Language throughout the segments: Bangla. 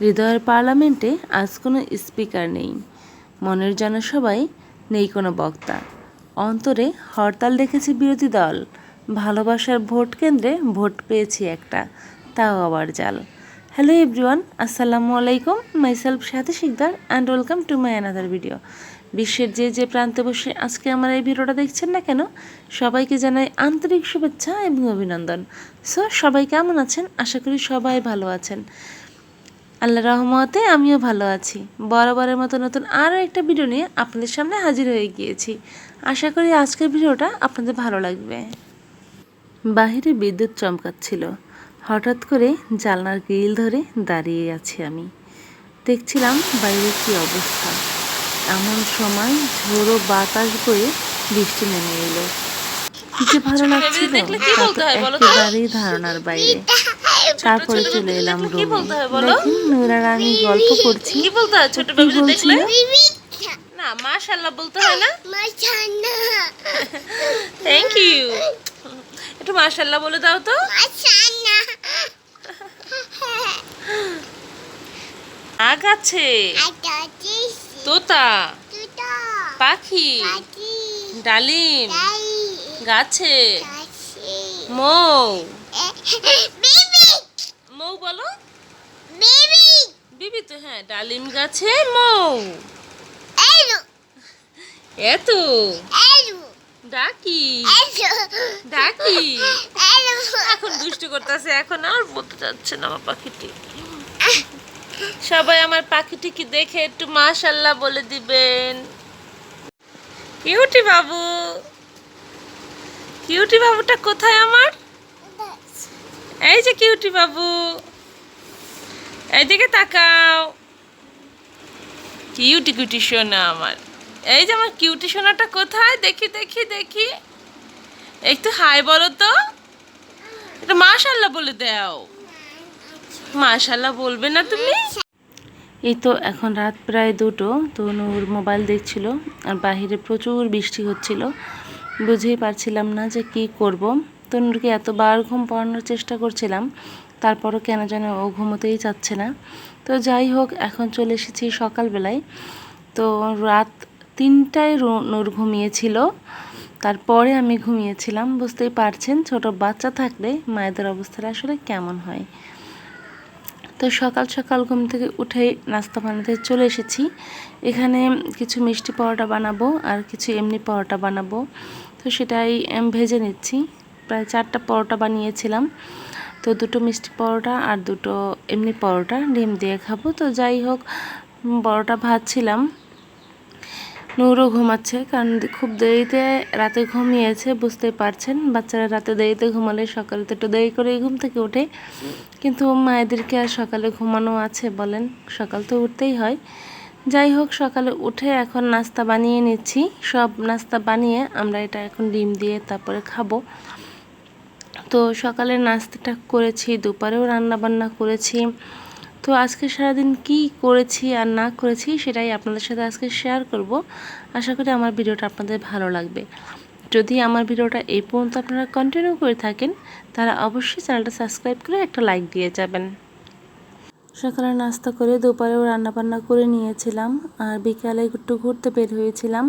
হৃদয়ের পার্লামেন্টে আজ কোনো স্পিকার নেই। মনের জনসভায় নেই কোনো বক্তা। অন্তরে হরতাল ডেকেছে বিরোধী দল। ভালোবাসার ভোট কেন্দ্রে ভোট পেয়েছি একটা, তাও আবার জাল। হ্যালো এভরিওয়ান আসসালামু আলাইকুম। মাইসেলফ সাথে Sikdar and welcome to my another video বিশ্বের যে যে প্রান্তে বসে আজকে আমার এই ভিডিওটা দেখছেন না কেন, সবাইকে জানাই আন্তরিক শুভেচ্ছা এবং অভিনন্দন। সো সবাই কেমন আছেন? আশা করি সবাই ভালো আছেন। আল্লাহ রহমতে আমিও ভালো আছি। বরাবরের মতো নতুন আরও একটা ভিডিও নিয়ে আপনাদের সামনে হাজির হয়ে গিয়েছি। আশা করি আজকের ভিডিওটা আপনাদের ভালো লাগবে। বাহিরে বিদ্যুৎ চমকাচ্ছিল। হঠাৎ করে জানলার গ্রিল ধরে দাঁড়িয়ে আছি আমি। দেখছিলাম বাইরে কি অবস্থা। এমন সময় ঝোড়ো বাতাস বয়ে বৃষ্টি নেমে এলো। কি যে ভালো লাগছিল একেবারেই ধারণার বাইরে। তারপরে চলে এলাম রুমে। দেখুন আমি গল্প করছি। কি বলতে হয় ছোট বলছিল দেখলে? না মাশাআল্লাহ বলতে হয় না? থ্যাংক ইউ একটু মাশাআল্লাহ বলে দাও তো। আগ আছে। তোতা। পাখি। ডালিম। গাছে। মৌ। বলো? বিবি। তো হ্যাঁ ডালিম গাছে মৌ। এত? ডাকি? ডাকি? এখন দুষ্টু করতেছে এখন আর বলতে যাচ্ছে না আমার পাখিটি। সবাই আমার পাখিটিকে দেখে একটু মাশাল্লাহ বলে দিবেন। কিউটি বাবু। কিউটি বাবুটা কোথায় আমার? এই যে কিউটি বাবু। এইদিকে তাকাও। কিউটি কিউটি সোনা আমার। এই যে আমার কিউটি সোনাটা কোথায়? দেখি দেখি দেখি। একটু হাই বলো তো। এটা মাশাল্লাহ বলে দাও। মাশাল্লাহ বলবে না তুমি? এই তো এখন রাত প্রায় দুটো। তো নূর মোবাইল দেখছিল আর বাহিরে প্রচুর বৃষ্টি হচ্ছিল। বুঝেই পারছিলাম না যে কি করব। তো নূরকে এতবার ঘুম পড়ানোর চেষ্টা করছিলাম। তারপরও কেন যেন ও ঘুমোতেই চাচ্ছে না। তো যাই হোক, এখন চলে এসেছি সকালবেলায়। তো রাত তিনটায় নূর ঘুমিয়েছিল। তারপরে আমি ঘুমিয়েছিলাম। বুঝতেই পারছেন, ছোট বাচ্চা থাকলে মায়েদের অবস্থাটা আসলে কেমন হয়। তো সকাল সকাল ঘুম থেকে উঠে নাস্তা বানাতে চলে এসেছি। এখানে কিছু মিষ্টি পরোটা বানাবো আর কিছু এমনি পরোটা বানাবো। তো সেটাই ভেজে নিচ্ছি। প্রায় চারটা পরোটা বানিয়েছিলাম। তো দুটো মিষ্টি পরোটা আর দুটো এমনি পরোটা ডিম দিয়ে খাব। তো যাই হোক পরোটা ভাজছিলাম। নূরও ঘুমাচ্ছে কারণ খুব দেরিতে রাতে ঘুমিয়েছে, বুঝতেই পারছেন। বাচ্চারা রাতে দেরিতে ঘুমালে সকালে তো একটু দেরি করে ঘুম থেকে ওঠে। কিন্তু মায়েদেরকে আর সকালে ঘুমানো আছে বলেন, সকাল তো উঠতেই হয়। যাই হোক, সকালে উঠে এখন নাস্তা বানিয়ে নিচ্ছি। সব নাস্তা বানিয়ে আমরা এটা এখন ডিম দিয়ে তারপরে খাব। তো সকালে নাস্তাটা করেছি, দুপুরেও রান্না বান্না করেছি। তো আজকে সারাদিন কি করেছি আর না করেছি সেটাই আপনাদের সাথে আজকে শেয়ার করব। আশা করি আমার ভিডিওটা আপনাদের ভালো লাগবে। যদি আমার ভিডিওটা এই পর্যন্ত আপনারা কন্টিনিউ করে থাকেন তারা অবশ্যই চ্যানেলটা সাবস্ক্রাইব করে একটা লাইক দিয়ে যাবেন। সকালে নাস্তা করে দুপুরেও রান্নাবান্না করে নিয়েছিলাম আর বিকালে একটু ঘুরতে বের হয়েছিলাম।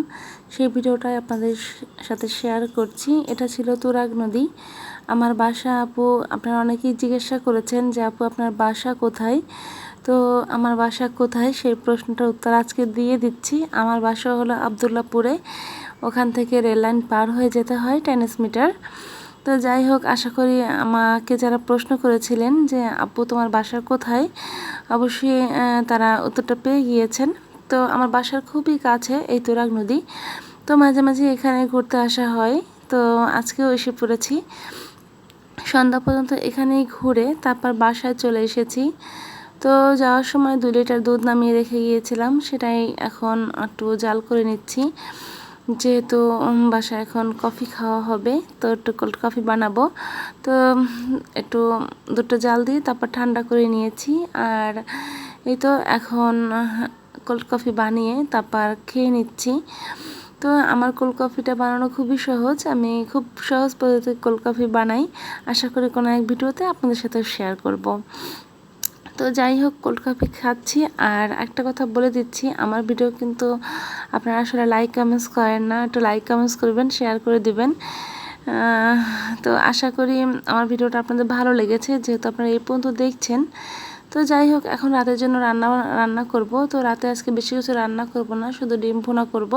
সেই ভিডিওটাই আপনাদের সাথে শেয়ার করছি। এটা ছিল তুরাগ নদী। আমার বাসা, আপু, আপনারা অনেকেই জিজ্ঞাসা করেছেন যে, আপু, আপনার বাসা কোথায়? তো আমার বাসা কোথায় সেই প্রশ্নটার উত্তর আজকে দিয়ে দিচ্ছি। আমার বাসা হলো আবদুল্লাপুরে। ওখান থেকে রেললাইন পার হয়ে যেতে হয় টেনিস মিটার। তো যাই হোক, আশা করি আমাকে যারা প্রশ্ন করেছিলেন যে, আপু, তোমার বাসার কোথায়? অবশ্যই তারা উত্তরটা পেয়ে গিয়েছেন। তো আমার বাসার খুবই কাছে, এই তুরাগ নদী। তো মাঝে মাঝে এখানে ঘুরতে আসা হয়। তো আজকেও এসে পড়েছি। সন্ধ্যা পর্যন্ত এখানেই ঘুরে তারপর বাসায় চলে এসেছি। তো যাওয়ার সময় দু লিটার দুধ নামিয়ে রেখে গিয়েছিলাম। সেটাই এখন একটু জাল করে নিচ্ছি। যেহেতু বাসায় এখন কফি খাওয়া হবে, তো একটু কোল্ড কফি বানাবো। তো একটু দুটো জাল দিয়ে তারপর ঠান্ডা করে নিয়েছি। আর এই তো এখন কোল্ড কফি বানিয়ে তারপর খেয়ে নিচ্ছি। তো আমার কোল্ড কফিটা বানানো খুবই সহজ। আমি খুব সহজ পদ্ধতিতে কোল্ড কফি বানাই। আশা করি কোনো এক ভিডিওতে আপনাদের সাথে শেয়ার করব। তো যাই হোক কোল্ড কফি খাচ্ছি। আর একটা কথা বলে দিচ্ছি, আমার ভিডিও কিন্তু আপনারা আসলে লাইক কমেন্টস করেন না। একটু লাইক কমেন্টস করবেন শেয়ার করে দিবেন। তো আশা করি আমার ভিডিওটা আপনাদের ভালো লেগেছে, যেহেতু আপনারা এই পর্যন্ত দেখছেন। তো যাই হোক, এখন রাতের জন্য রান্না রান্না করব। তো রাতে আজকে বেশি কিছু রান্না করব না, শুধু ডিম ভুনা করব।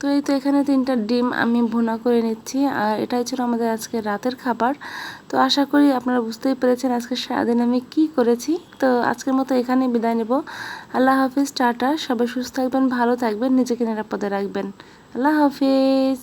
তো এই তো এখানে তিনটা ডিম আমি ভুনা করে নিচ্ছি, আর এটাই ছিল আমাদের আজকে রাতের খাবার। তো আশা করি আপনারা বুঝতেই পেরেছেন আজকে সারাদিন আমি কি করেছি। তো আজকের মতো এখানে বিদায় নেব। আল্লাহ হাফিজ, টাটা। সবাই সুস্থ থাকবেন, ভালো থাকবেন, নিজেকে নিরাপদে রাখবেন। আল্লাহ হাফিজ।